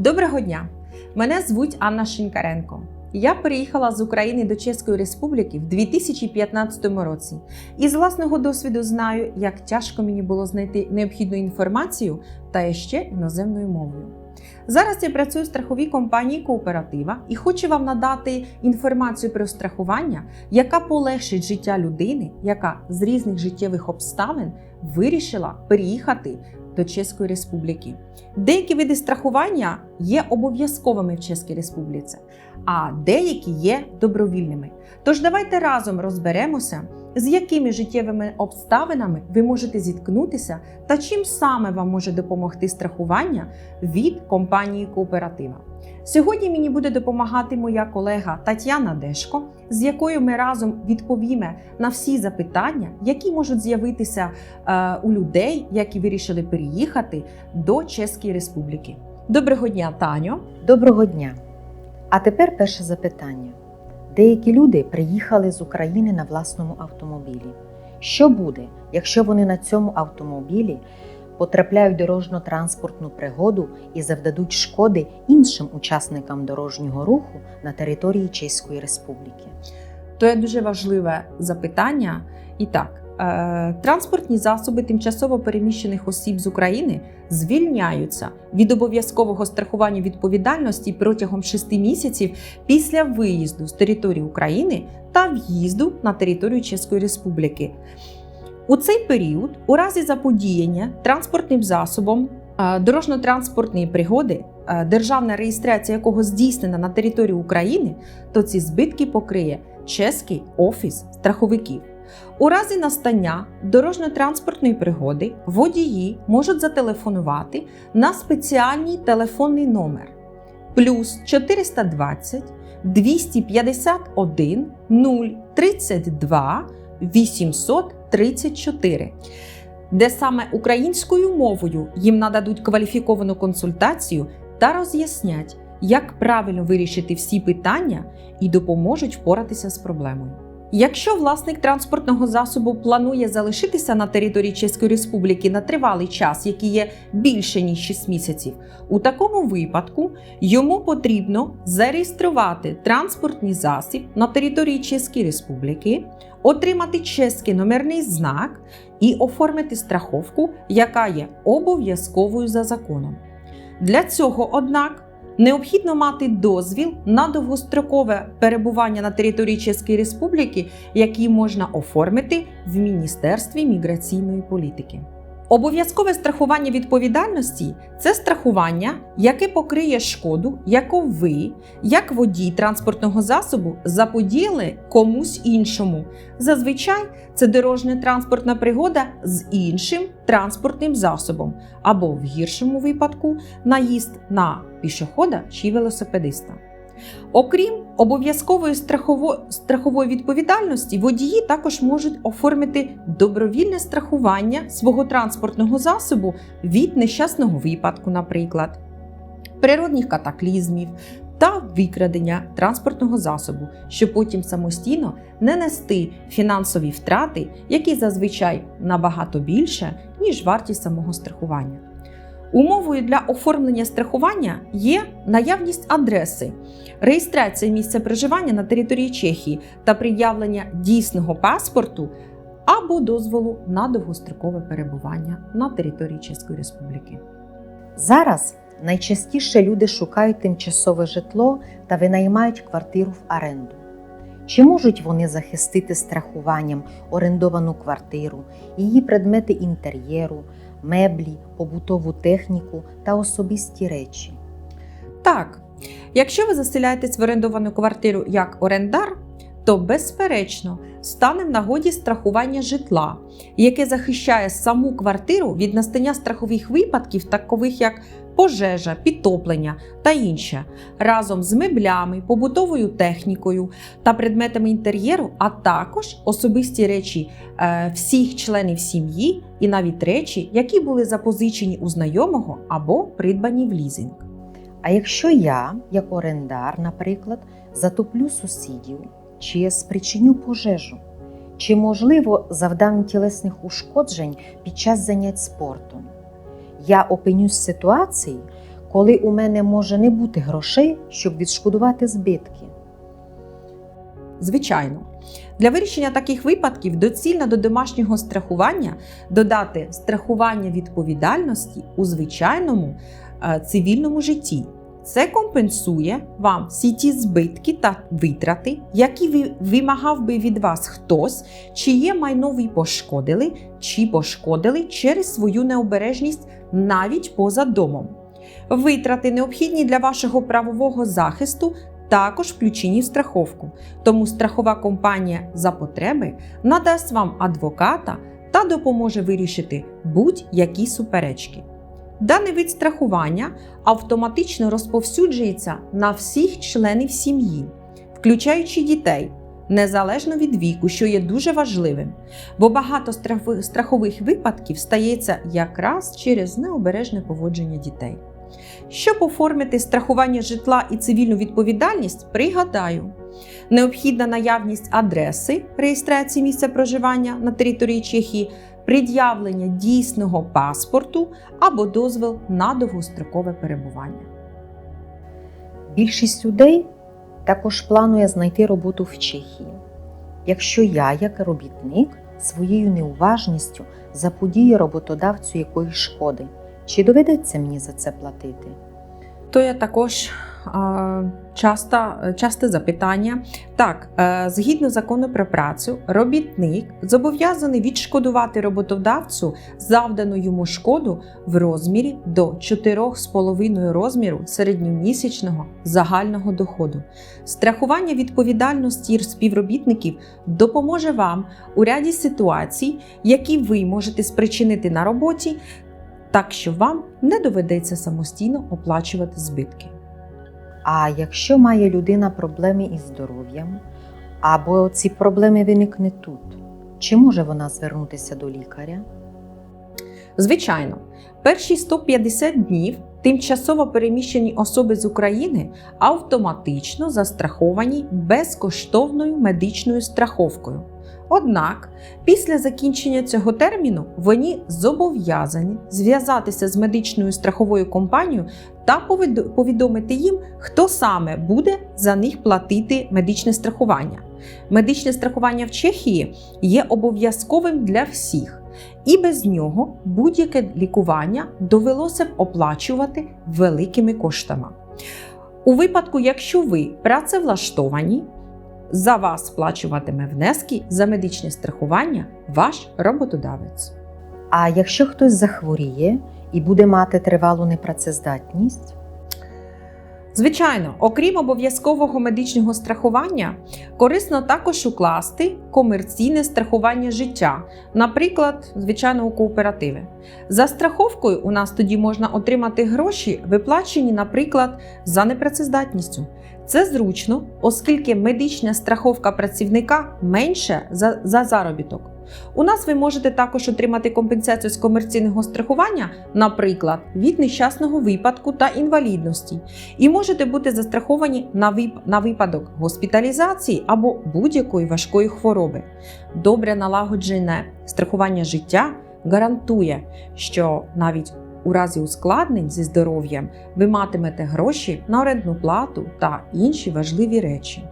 Доброго дня! Мене звуть Анна Шинкаренко. Я переїхала з України до Чеської Республіки в 2015 році і з власного досвіду знаю, як тяжко мені було знайти необхідну інформацію та ще іноземною мовою. Зараз я працюю в страховій компанії Кооператива і хочу вам надати інформацію про страхування, яка полегшить життя людини, яка з різних життєвих обставин вирішила переїхати до Чеської Республіки. Деякі види страхування є обов'язковими в Чеській Республіці, а деякі є добровільними. Тож давайте разом розберемося, з якими життєвими обставинами ви можете зіткнутися та чим саме вам може допомогти страхування від компанії Кооператива. Сьогодні мені буде допомагати моя колега Тетяна Дешко, з якою ми разом відповімо на всі запитання, які можуть з'явитися е, у людей, які вирішили переїхати до Чеської Республіки. Доброго дня, Таню. Доброго дня! А тепер перше запитання. Деякі люди приїхали з України на власному автомобілі. Що буде, якщо вони на цьому автомобілі потрапляють в дорожньо-транспортну пригоду і завдадуть шкоди іншим учасникам дорожнього руху на території Чеської Республіки? То є дуже важливе запитання. І так, транспортні засоби тимчасово переміщених осіб з України звільняються від обов'язкового страхування відповідальності протягом 6 місяців після виїзду з території України та в'їзду на територію Чеської Республіки. У цей період, у разі заподіяння транспортним засобом е, дорожньо-транспортної пригоди, е, державна реєстрація якого здійснена на території України, то ці збитки покриє Чеський офіс страховиків. У разі настання дорожньо-транспортної пригоди водії можуть зателефонувати на спеціальний телефонний номер плюс 420 251 032 834, де саме українською мовою їм нададуть кваліфіковану консультацію та роз'яснять, як правильно вирішити всі питання і допоможуть впоратися з проблемою. Якщо власник транспортного засобу планує залишитися на території Чеської Республіки на тривалий час, який є більше ніж 6 місяців, у такому випадку йому потрібно зареєструвати транспортний засіб на території Чеської Республіки, отримати чеський номерний знак і оформити страховку, яка є обов'язковою за законом. Для цього, однак, Необхідно мати дозвіл на довгострокове перебування на території Чеської Республіки, який можна оформити в Міністерстві міграційної політики. Обов'язкове страхування відповідальності це страхування, яке покриє шкоду, яку ви, як водій транспортного засобу, заподіяли комусь іншому. Зазвичай це дорожня транспортна пригода з іншим транспортним засобом, або в гіршому випадку наїзд на пішохода чи велосипедиста. Окрім обов'язкової страхово... страхової відповідальності, водії також можуть оформити добровільне страхування свого транспортного засобу від нещасного випадку, наприклад, природних катаклізмів та викрадення транспортного засобу, щоб потім самостійно не нести фінансові втрати, які зазвичай набагато більше, ніж вартість самого страхування. Умовою для оформлення страхування є наявність адреси, реєстрація місця проживання на території Чехії та пред'явлення дійсного паспорту або дозволу на довгострокове перебування на території Чеської Республіки. Зараз найчастіше люди шукають тимчасове житло та винаймають квартиру в оренду. Чи можуть вони захистити страхуванням орендовану квартиру, її предмети інтер'єру, меблі, побутову техніку та особисті речі? Так, якщо ви заселяєтесь в орендовану квартиру як орендар, то безперечно стане в нагоді страхування житла, яке захищає саму квартиру від настання страхових випадків, такових як пожежа, підтоплення та інше, разом з меблями, побутовою технікою та предметами інтер'єру, а також особисті речі е, всіх членів сім'ї і навіть речі, які були запозичені у знайомого або придбані в лізинг. А якщо я, як орендар, наприклад, затоплю сусідів чи спричиню пожежу, чи можливо завдання тілесних ушкоджень під час занять спортом, я опинюсь в ситуації, коли у мене може не бути грошей, щоб відшкодувати збитки? Звичайно, для вирішення таких випадків доцільно до домашнього страхування додати страхування відповідальності у звичайному е, цивільному житті. Це компенсує вам всі ті збитки та витрати, які ви- вимагав би від вас хтось, чиє майно ви пошкодили чи пошкодили через свою необережність навіть поза домом. Витрати, необхідні для вашого правового захисту, також включені в страховку. Тому страхова компанія за потреби надасть вам адвоката та допоможе вирішити будь-які суперечки. Даний вид страхування автоматично розповсюджується на всіх членів сім'ї, включаючи дітей, незалежно від віку, що є дуже важливим, бо багато страхових- випадків стається якраз через необережне поводження дітей. Щоб оформити страхування житла і цивільну відповідальність, пригадаю, необхідна наявність адреси реєстрації місця проживання на території Чехії, пред'явлення дійсного паспорту або дозвіл на довгострокове перебування. Більшість людей також планує знайти роботу в Чехії. Якщо я, як робітник, своєю неуважністю заподію роботодавцю якоїсь шкоди, чи доведеться мені за це платити? То є також часто, часте запитання. Так, е, згідно закону про працю, робітник зобов'язаний відшкодувати роботодавцю завдану йому шкоду в розмірі до 4,5 розміру середньомісячного загального доходу. Страхування відповідальності співробітників допоможе вам у ряді ситуацій, які ви можете спричинити на роботі, так що вам не доведеться самостійно оплачувати збитки. А якщо має людина проблеми із здоров'ям, або ці проблеми виникнуть тут, чи може вона звернутися до лікаря? Звичайно, перші 150 днів тимчасово переміщені особи з України автоматично застраховані безкоштовною медичною страховкою. Однак, після закінчення цього терміну вони зобов'язані зв'язатися з медичною страховою компанією та повідомити їм, хто саме буде за них платити медичне страхування. Медичне страхування в Чехії є обов'язковим для всіх, і без нього будь-яке лікування довелося б оплачувати великими коштами. У випадку, якщо ви працевлаштовані, за вас сплачуватиме внески за медичне страхування ваш роботодавець. А якщо хтось захворіє і буде мати тривалу непрацездатність, Звичайно, окрім обов'язкового медичного страхування, корисно також укласти комерційне страхування життя, наприклад, звичайно, у кооперативи. За страховкою у нас тоді можна отримати гроші, виплачені, наприклад, за непрацездатністю. Це зручно, оскільки медична страховка працівника менше за, за заробіток. У нас ви можете також отримати компенсацію з комерційного страхування, наприклад, від нещасного випадку та інвалідності, і можете бути застраховані на, вип... на випадок госпіталізації або будь-якої важкої хвороби. Добре налагоджене страхування життя гарантує, що навіть у разі ускладнень зі здоров'ям ви матимете гроші на орендну плату та інші важливі речі.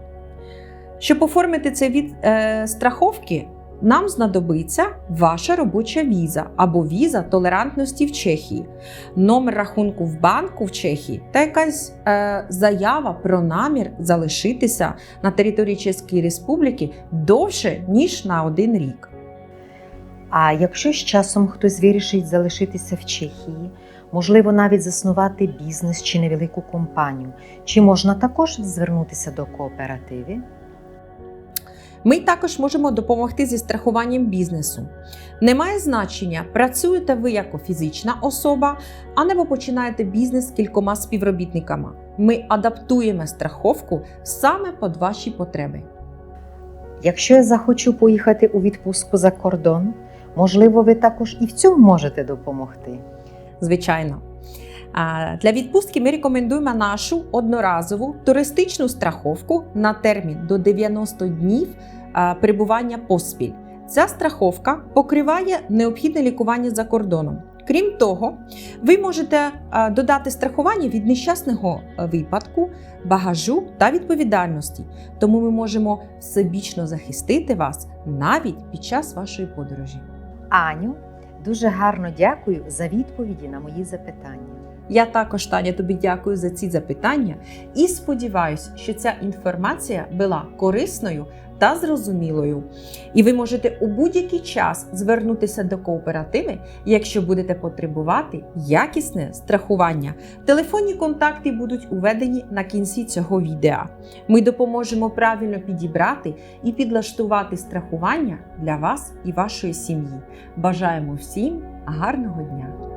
Щоб оформити цей від е, страховки, нам знадобиться ваша робоча віза або віза толерантності в Чехії, номер рахунку в банку в Чехії та якась е, заява про намір залишитися на території Чеської Республіки довше ніж на один рік. А якщо з часом хтось вирішить залишитися в Чехії, можливо, навіть заснувати бізнес чи невелику компанію, чи можна також звернутися до кооперативи? Ми також можемо допомогти зі страхуванням бізнесу. Немає значення, працюєте ви як фізична особа, або починаєте бізнес з кількома співробітниками. Ми адаптуємо страховку саме під ваші потреби. Якщо я захочу поїхати у відпустку за кордон, можливо, ви також і в цьому можете допомогти. Звичайно. Для відпустки ми рекомендуємо нашу одноразову туристичну страховку на термін до 90 днів перебування поспіль. Ця страховка покриває необхідне лікування за кордоном. Крім того, ви можете додати страхування від нещасного випадку, багажу та відповідальності. Тому ми можемо всебічно захистити вас навіть під час вашої подорожі. Аню, дуже гарно дякую за відповіді на мої запитання. Я також Таня тобі дякую за ці запитання і сподіваюся, що ця інформація була корисною та зрозумілою. І ви можете у будь-який час звернутися до кооперативи, якщо будете потребувати якісне страхування. Телефонні контакти будуть уведені на кінці цього відео. Ми допоможемо правильно підібрати і підлаштувати страхування для вас і вашої сім'ї. Бажаємо всім гарного дня!